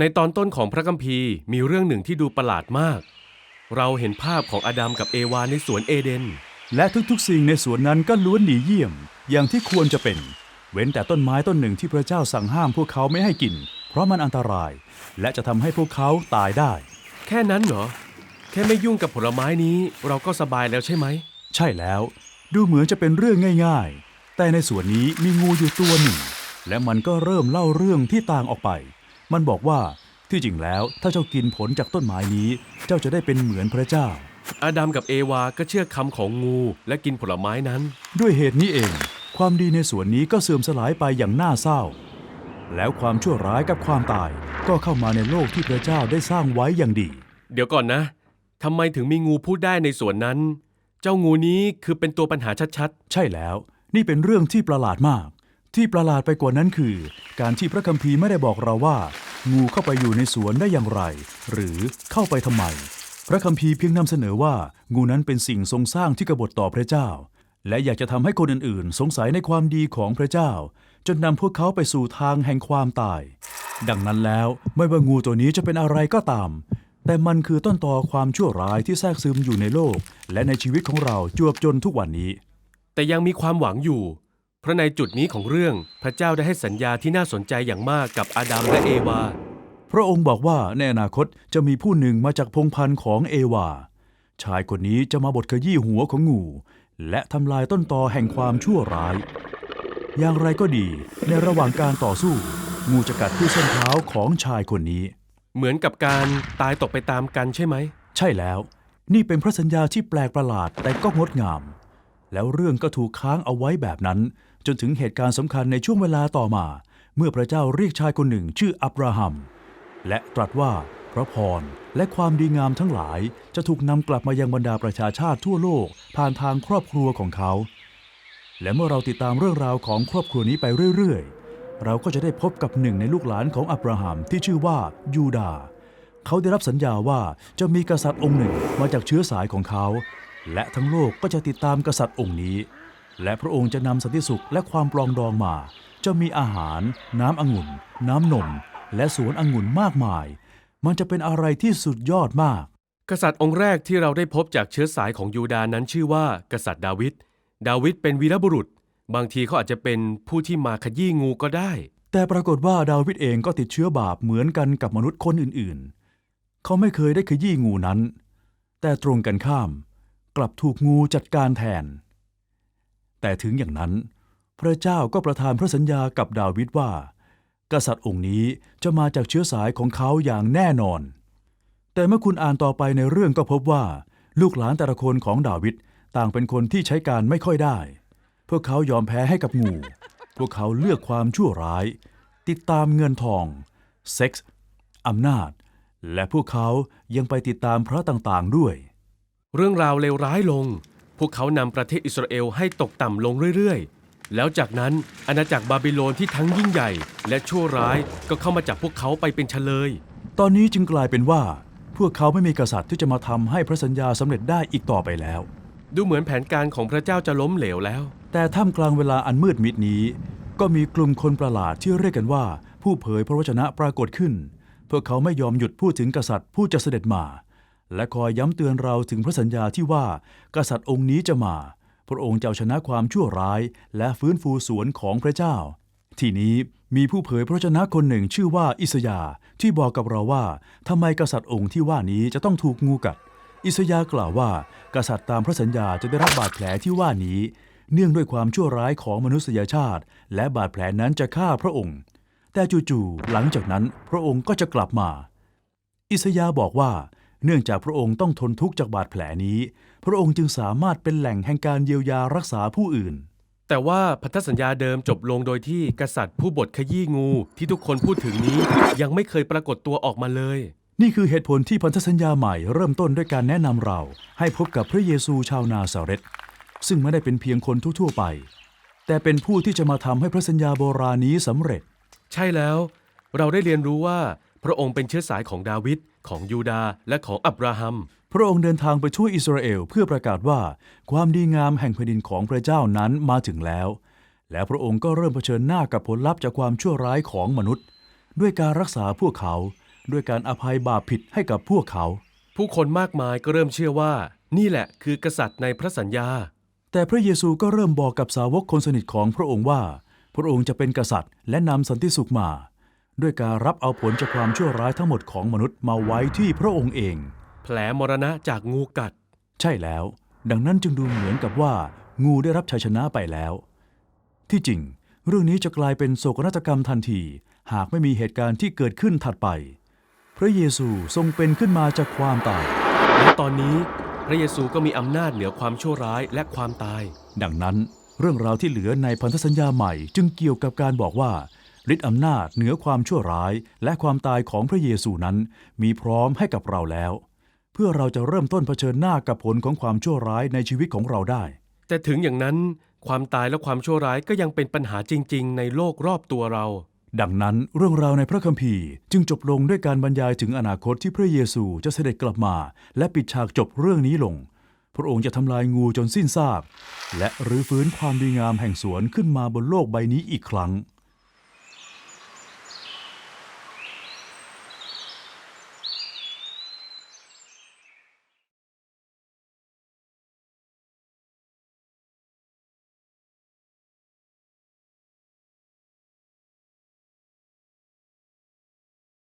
ในตอนต้นของพระคัมภีร์มีเรื่องหนึ่งที่ดูประหลาดมาก เราเห็นภาพของอาดัมกับเอวาในสวนเอเดน และทุกๆสิ่งในสวนนั้นก็ล้วนหนีเยี่ยม อย่างที่ควรจะเป็น เว้นแต่ต้นไม้ต้นหนึ่งที่พระเจ้าสั่งห้ามพวกเขาไม่ให้กิน เพราะมันอันตราย และจะทำให้พวกเขาตายได้ แค่นั้นเหรอ แค่ไม่ยุ่งกับผลไม้นี้เราก็สบายแล้วใช่ไหม ใช่แล้ว ดูเหมือนจะเป็นเรื่องง่ายๆ แต่ในสวนนี้มีงูอยู่ตัวหนึ่ง และมันก็เริ่มเล่าเรื่องที่ต่างออกไป มันบอกว่าที่จริงแล้วถ้าเจ้ากินผลจากต้นไม้นี้ เจ้าจะได้เป็นเหมือนพระเจ้า อาดัมกับเอวาก็เชื่อคำของงูและกินผลไม้นั้น ด้วยเหตุนี้เอง ความดีในสวนนี้ก็เสื่อมสลายไปอย่างน่าเศร้า แล้วความชั่วร้ายกับความตาย ก็เข้ามาในโลกที่พระเจ้าได้สร้างไว้อย่างดี เดี๋ยวก่อนนะทำไมถึงมีงูพูดได้ในสวนนั้น เจ้างูนี้คือเป็นตัวปัญหาชัดใช่แล้ว นี่เป็นเรื่องที่ประหลาดมาก ที่ประหลาดไปกว่านั้นคือ การที่พระคัมภีร์ไม่ได้บอกเราว่า งูเข้าไปอยู่ในสวนได้อย่างไร หรือเข้าไปทำไม พระคัมภีร์เพียงนำเสนอว่า งูนั้นเป็นสิ่งทรงสร้างที่กบฏต่อพระเจ้า และอยากจะทำให้คนอื่นๆ สงสัยในความดีของพระเจ้า จนนำพวกเขาไปสู่ทางแห่งความตาย ดังนั้นแล้วไม่ว่างูตัวนี้จะเป็นอะไรก็ตาม แต่มันคือต้นตอความชั่วร้ายที่แทรกซึมอยู่ในโลก และในชีวิตของเราจวบจนทุกวันนี้ แต่ยังมีความหวังอยู่ เพราะในจุดนี้ของเรื่องพระเจ้าได้ให้สัญญาที่น่าสนใจอย่างมากกับอาดัมและเอวา พระองค์บอกว่าในอนาคตจะมีผู้หนึ่งมาจากพงศ์พันธุ์ของเอวา ชายคนนี้จะมาบดขยี้หัวของงู และทำลายต้นตอแห่งความชั่วร้าย อย่างไรก็ดีในระหว่างการต่อสู้ งูจะกัดที่ส้นเท้าของชายคนนี้ เหมือนกับการตายตกไปตามกันใช่ไหม ใช่แล้ว นี่เป็นพระสัญญาที่แปลกประหลาดแต่ก็งดงาม แล้วเรื่องก็ถูกค้างเอาไว้แบบนั้น จนถึงเหตุการณ์สำคัญในช่วงเวลาต่อมา เมื่อพระเจ้าเรียกชายคนหนึ่งชื่ออับราฮัม และตรัสว่าพระพรและความดีงามทั้งหลายจะถูกนำกลับมายังบรรดาประชาชาติทั่วโลกผ่านทางครอบครัวของเขา และเมื่อเราติดตามเรื่องราวของครอบครัวนี้ไปเรื่อยๆ เราก็จะได้พบกับหนึ่งในลูกหลานของอับราฮัมที่ชื่อว่ายูดาห์เขาได้รับสัญญาว่าจะมีกษัตริย์องค์หนึ่งมาจากเชื้อสายของเขา และทั้งโลกก็จะติดตามกษัตริย์องค์นี้ และพระองค์จะนำสันติสุขและความปรองดองมา จะมีอาหาร น้ำองุ่น น้ำนม และสวนองุ่นมากมาย มันจะเป็นอะไรที่สุดยอดมาก กษัตริย์องค์แรกที่เราได้พบจากเชื้อสายของยูดาห์นั้นชื่อว่า กษัตริย์ดาวิด ดาวิดเป็นวีรบุรุษ บางทีเขาอาจจะเป็นผู้ที่มาขยี้งูก็ได้ แต่ปรากฏว่าดาวิดเองก็ติดเชื้อบาปเหมือนกันกับมนุษย์คนอื่นๆ เขาไม่เคยได้ขยี้งูนั้น แต่ตรงกันข้าม กลับถูกงูจัดการแทน แต่ถึงอย่างนั้น พระเจ้าก็ประทานพระสัญญากับดาวิดว่า กษัตริย์องค์นี้จะมาจากเชื้อสายของเขาอย่างแน่นอน แต่เมื่อคุณอ่านต่อไปในเรื่องก็พบว่า ลูกหลานแต่ละคนของดาวิดต่างเป็นคนที่ใช้การไม่ค่อยได้ พวกเขายอมแพ้ให้กับงู พวกเขาเลือกความชั่วร้าย ติดตามเงินทอง เซ็กส์อำนาจ และพวกเขายังไปติดตามพระต่างๆด้วย เรื่องราวเลวร้ายลง พวกเขานำประเทศอิสราเอลให้ตกต่ำลงเรื่อยๆ แล้วจากนั้นอาณาจักรบาบิโลนที่ทั้งยิ่งใหญ่ และชั่วร้ายก็เข้ามาจับพวกเขาไปเป็นเฉลย ตอนนี้จึงกลายเป็นว่า พวกเขาไม่มีกษัตริย์ที่จะมาทำให้พระสัญญาสำเร็จได้อีกต่อไปแล้ว ดูเหมือนแผนการของพระเจ้าจะล้มเหลวแล้ว แต่ท่ามกลางเวลาอันมืดมิดนี้ ก็มีกลุ่มคนประหลาดที่เรียกกันว่า ผู้เผยพระวจนะปรากฏขึ้น พวกเขาไม่ยอมหยุดพูดถึงกษัตริย์ผู้จะเสด็จมา และคอยย้ำเตือนเราถึงพระสัญญาที่ว่า กษัตริย์องค์นี้จะมา พระองค์จะเอาชนะความชั่วร้าย และฟื้นฟูสวนของพระเจ้า ทีนี้มีผู้เผยพระวจนะคนหนึ่งชื่อว่าอิสยาที่บอกกับเราว่าทำไมกษัตริย์องค์ที่ว่านี้จะต้องถูกงูกัด อิสยากล่าวว่า กษัตริย์ตามพระสัญญาจะได้รับบาดแผลที่ว่านี้ เนื่องด้วยความชั่วร้ายของมนุษยชาติ และบาดแผลนั้นจะฆ่าพระองค์ แต่จู่ๆหลังจากนั้นพระองค์ก็จะกลับมา อิสยาบอกว่า เนื่องจากพระองค์ต้องทนทุกข์จากบาดแผลนี้ พระองค์จึงสามารถเป็นแหล่งแห่งการเยียวยารักษาผู้อื่น แต่ว่าพันธสัญญาเดิมจบลงโดยที่กษัตริย์ผู้บทขยี้งูที่ทุกคนพูดถึงนี้ ยังไม่เคยปรากฏตัวออกมาเลย นี่คือเหตุผลที่พันธสัญญาใหม่เริ่มต้นด้วยการแนะนำเรา ให้พบกับพระเยซูชาวนาซาเรตซึ่งไม่ได้เป็นเพียงคนทั่วๆไป แต่เป็นผู้ที่จะมาทำให้พระสัญญาโบราณนี้สำเร็จ ใช่แล้ว เราได้เรียนรู้ว่า พระองค์เป็นเชื้อสายของดาวิดของยูดาห์และของอับราฮัม พระองค์เดินทางไปทั่วอิสราเอลเพื่อประกาศว่า ความดีงามแห่งแผ่นดินของพระเจ้านั้นมาถึงแล้ว และพระองค์ก็เริ่มเผชิญหน้ากับผลลัพธ์จากความชั่วร้ายของมนุษย์ ด้วยการรักษาพวกเขา ด้วยการอภัยบาปผิดให้กับพวกเขา ผู้คนมากมายก็เริ่มเชื่อว่า นี่แหละคือกษัตริย์ในพระสัญญา แต่พระเยซูก็เริ่มบอกกับสาวกคนสนิทของพระองค์ว่า พระองค์จะเป็นกษัตริย์และนำสันติสุขมา ด้วยการรับเอาผลจากความชั่วร้ายทั้งหมดของมนุษย์มาไว้ที่พระองค์เอง แผลมรณะจากงูกัด ใช่แล้ว ดังนั้นจึงดูเหมือนกับว่า งูได้รับชัยชนะไปแล้ว ที่จริง เรื่องนี้จะกลายเป็นโศกนาฏกรรมทันที หากไม่มีเหตุการณ์ที่เกิดขึ้นถัดไป พระเยซูทรงเป็นขึ้นมาจากความตาย และตอนนี้พระเยซูก็มีอำนาจเหนือความชั่วร้ายและความตาย ดังนั้น เรื่องราวที่เหลือในพันธสัญญาใหม่จึงเกี่ยวกับการบอกว่า ฤทธิอำนาจเหนือความชั่วร้ายและความตายของพระเยซูนั้น มีพร้อมให้กับเราแล้ว เพื่อเราจะเริ่มต้นเผชิญหน้ากับผลของความชั่วร้ายในชีวิตของเราได้ แต่ถึงอย่างนั้นความตายและความชั่วร้ายก็ยังเป็นปัญหาจริง ๆ ในโลกรอบตัวเรา ดังนั้นเรื่องราวในพระคัมภีร์จึงจบลงด้วยการบรรยายถึงอนาคตที่พระเยซูจะเสด็จกลับมา และปิดฉากจบเรื่องนี้ลง พระองค์จะทำลายงูจนสิ้นซากและรื้อฟื้นความดีงามแห่งสวนขึ้นมาบนโลกใบนี้อีกครั้ง